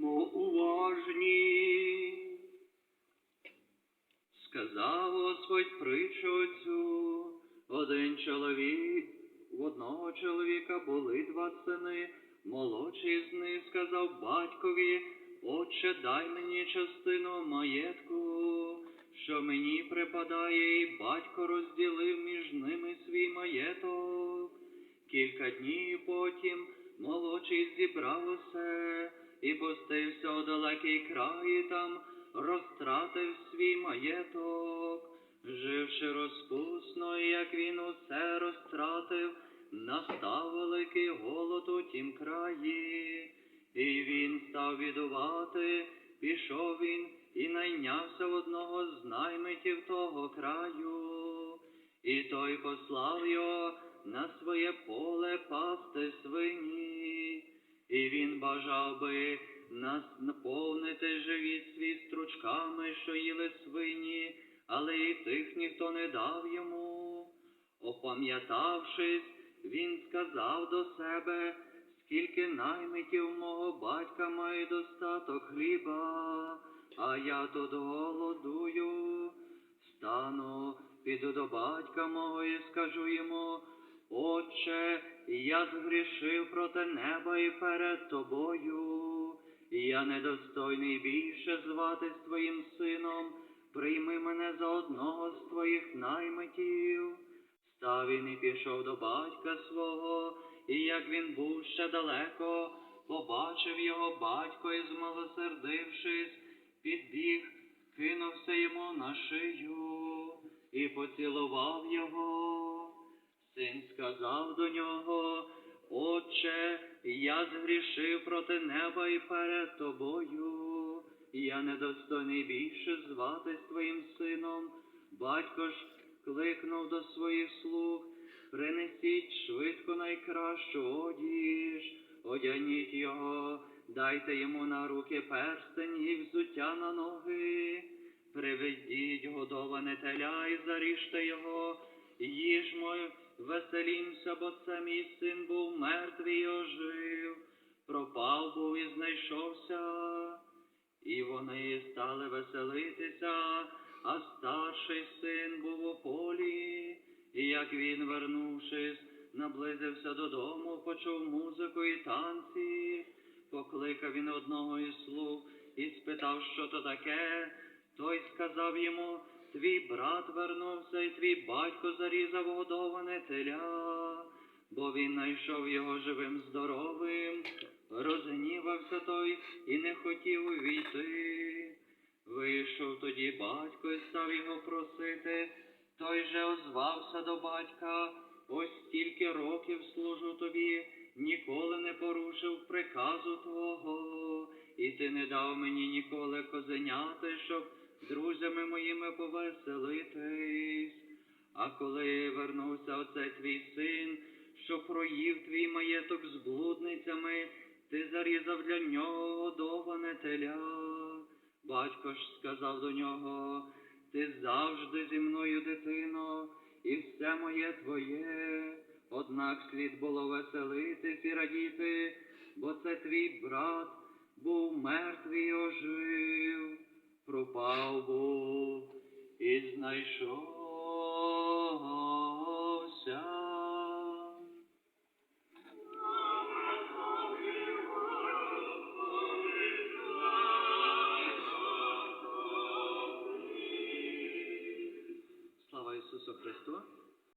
Будьмо уважні. Сказав Господь притчу цю, один чоловік, у одного чоловіка були два сини, молодший з них сказав батькові, Отче, дай мені частину маєтку, що мені припадає, і батько розділив між ними свій маєток. Кілька днів потім молодший зібрав усе і пустився у далекий край, і там розтратив свій маєток, живши розпусно, як він усе розтратив, настав великий голод у тім краї, і він став відувати, пішов він і найнявся в одного з наймитів того краю. І той послав його на своє поле пасти свині, і він бажав би нас наповнити живіт свій стручками, що їли свині, але і тих ніхто не дав йому. Опам'ятавшись, він сказав до себе, скільки наймитів мого батька має достаток хліба, а я тут голодую. Стану, піду до батька мого і скажу йому, Отче, я згрішив проти неба і перед тобою, я недостойний більше зватись твоїм сином, прийми мене за одного з твоїх наймитів. Став він і пішов до батька свого, і як він був ще далеко, побачив його батько і, змилосердившись, підбіг, кинувся йому на шию і поцілував його. Син сказав до нього, Отче, я згрішив проти неба і перед тобою, я недостойний більше зватись твоїм сином. Батько ж кликнув до своїх слуг, принесіть швидко найкращу одіж, одягніть його, дайте йому на руки перстень і взуття на ноги, приведіть годоване теля і заріжте його, їжмо, веселімся, бо це мій син був мертвий і ожив, пропав був і знайшовся. І вони стали веселитися, а старший син був у полі, і як він, вернувшись, наблизився додому, почув музику і танці, покликав він одного із слуг і спитав, що то таке. Той сказав йому, твій брат вернувся, і твій батько зарізав годоване теля, бо він знайшов його живим здоровим, розгнівався той і не хотів увійти. Вийшов тоді батько і став його просити, той же озвався до батька, ось стільки років служу тобі, ніколи не порушив приказу твого, і ти не дав мені ніколи козеняти, щоб друзями моїми повеселитись. А коли вернувся оце твій син, що проїв твій маєток з блудницями, ти зарізав для нього годоване теля. Батько ж сказав до нього, ти завжди зі мною, дитино, і все моє твоє. Однак слід було веселитись і радіти, бо це твій брат був мертвий і ожив, пропав Бог і знайшовся.